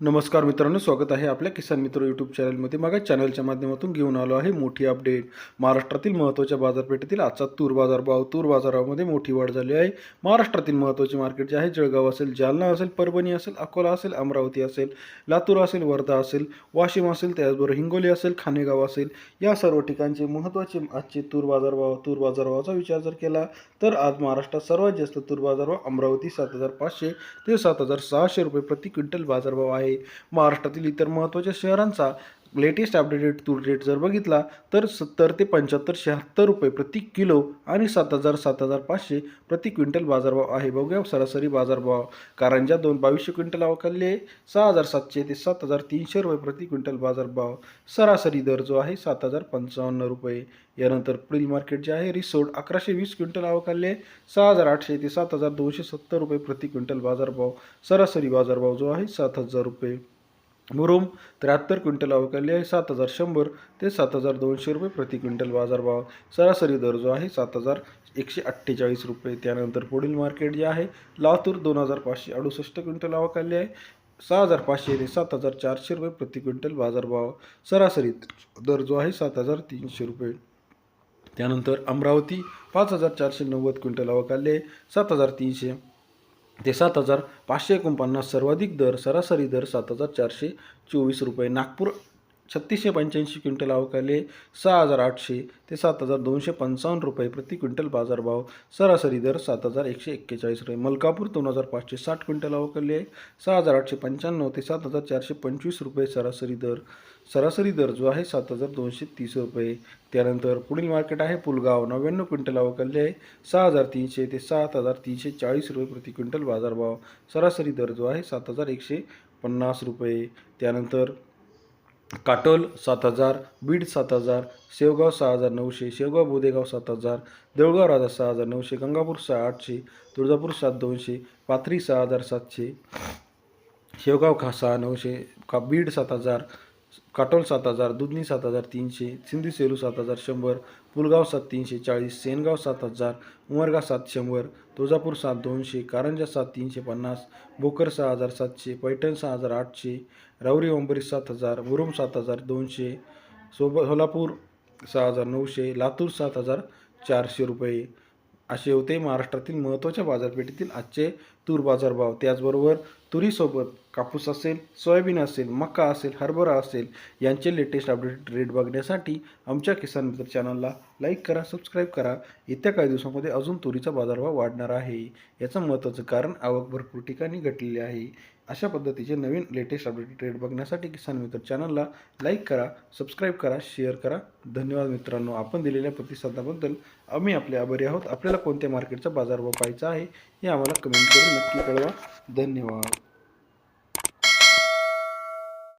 नमस्कार मित्रांनो स्वागत आहे आपल्या किसान मित्र यूट्यूब चॅनलमध्ये मागा चॅनलच्या माध्यमातून घेऊन आलो आहे मोठी अपडेट महाराष्ट्रातील महत्त्वाच्या बाजारपेठेतील आजचा तूर बाजार भाव. तूर बाजारामध्ये मोठी वाढ झाली आहे. महाराष्ट्रातील महत्त्वाचे मार्केट जे आहे जळगाव असेल जालना असेल परभणी असेल अकोला असेल अमरावती असेल लातूर असेल वर्धा असेल वाशिम असेल त्याचबरोबर हिंगोली असेल खानेगाव असेल या सर्व ठिकाणचे महत्त्वाचे आजचे तूर बाजार भाव. तूर बाजार भावाचा विचार जर केला तर आज महाराष्ट्रात सर्वात जास्त तूर बाजार भाव अमरावती सात हजार पाचशे ते सात हजार सहाशे रुपये प्रति क्विंटल बाजारभाव आहे. महाराष्ट्रातील इतर महत्त्वाच्या शहरांचा लेटेस्ट अपडेटेड तूर रेट जर बघितला तर सत्तर ते पंच्याहत्तर शहात्तर रुपये प्रति किलो आणि सात हजार सात हजार पाचशे प्रति क्विंटल बाजारभाव आहे. बघूया सरासरी बाजारभाव. कारंजा दोन बावीसशे क्विंटल अवकालले सहा हजार सातशे ते सात हजार तीनशे रुपये प्रति क्विंटल बाजारभाव. सरासरी दर जो आहे सात हजार पंचावन्न रुपये. यानंतर पुढील मार्केट जे आहे रिसोड अकराशे वीस क्विंटल अवकालले सहा हजार आठशे ते सात हजार दोनशे सत्तर रुपये प्रति क्विंटल बाजारभाव. सरासरी बाजारभाव जो आहे सात हजार रुपये. मुरुम त्र्याहत्तर क्विंटल अवकाली आहे सात हजार शंभर ते सात हजार दोनशे रुपये प्रति क्विंटल बाजारभाव सरासरी दर जो आहे सात हजार एकशे अठ्ठेचाळीस रुपये. त्यानंतर पुढील मार्केट जे आहे लातूर दोन हजार पाचशे अडुसष्ट क्विंटल अवकाली आहे सहा हजार पाचशे ते सात हजार चारशे रुपये प्रति क्विंटल बाजारभाव सरासरी दर जो आहे सात हजार तीनशे रुपये. त्यानंतर अमरावती पाच हजार चारशे नव्वद क्विंटल अवकाले सात हजार तीनशे ते सात हजार पाचशे एकोणपन्नास सर्वाधिक दर सरासरी दर सात हजार चारशे चोवीस रुपये. नागपूर छत्तीसशे पंच्याऐंशी क्विंटल अवकाले सहा हजार आठशे ते सात हजार दोनशे पंचावन्न रुपये प्रति क्विंटल बाजारभाव सरासरी दर सात हजार एकशे एक्केचाळीस रुपये. मलकापूर दोन हजार पाचशे साठ क्विंटल अवकाले सहा हजार आठशे पंच्याण्णव ते सात हजार चारशे पंचवीस रुपये सरासरी दर. सरासरी दर जो आहे सात हजार दोनशे तीस रुपये. त्यानंतर पुढील मार्केट आहे पुलगाव. नव्याण्णव क्विंटल अवकाले आहे. सहा हजार तीनशे ते सात हजार तीनशे चाळीस रुपये प्रति क्विंटल बाजारभाव सरासरी दर जो आहे सात हजार एकशे पन्नास रुपये. त्यानंतर काटोल सात हजार बीड सात हजार शेवगाव सहा हजार नऊशे शेवगाव बोदेगाव सात हजार देवगाव राजा सहा हजार नऊशे गंगापूर सहा आठशे तुळजापूर सात दोनशे पाथरी सहा हजार सातशे शेवगाव खा सहा नऊशे का बीड सात हजार काटोल सात हजार दुधनी सात हजार तीनशे सिंधी सेलू सात हजार शंभर पुलगाव सात तीनशे चाळीस सेनगाव सात हजार उमरगा सात शंभर तुळजापूर सात दोनशे कारंजा सात तीनशे पन्नास भोकर सहा हजार सातशे पैठण सहा हजार आठशे रावरी ओंबरी सात हजार मुरुम सात हजार दोनशे सोब सोलापूर सहा हजार नऊशे लातूर सात हजार चारशे रुपये. असे होते महाराष्ट्रातील महत्त्वाच्या बाजारपेठेतील आजचे तूर बाजारभाव त्याचबरोबर तुरीसोबत कापूस असेल सोयाबीन असेल मका असेल हरभरा असेल यांचे लेटेस्ट अपडेट रेट बघण्यासाठी आमच्या किसान मित्र चॅनलला लाईक करा सबस्क्राईब करा. येत्या काही दिवसामध्ये अजून तुरीचा बाजारभाव वाढणार आहे. याचं महत्त्वाचं कारण आवक भरपूर ठिकाणी घटलेली आहे. अशा पद्धतीचे नवीन लेटेस्ट अपडेट रेट बघण्यासाठी किसान मित्र चॅनलला लाईक करा सबस्क्राईब करा शेअर करा. धन्यवाद मित्रांनो. आपण दिलेल्या प्रतिसादाबद्दल आम्ही आपले आभारी आहोत. आपल्याला कोणत्या मार्केटचा बाजारभाव पाहायचा आहे हे आम्हाला कमेंट करून नक्की कळवा. धन्यवाद.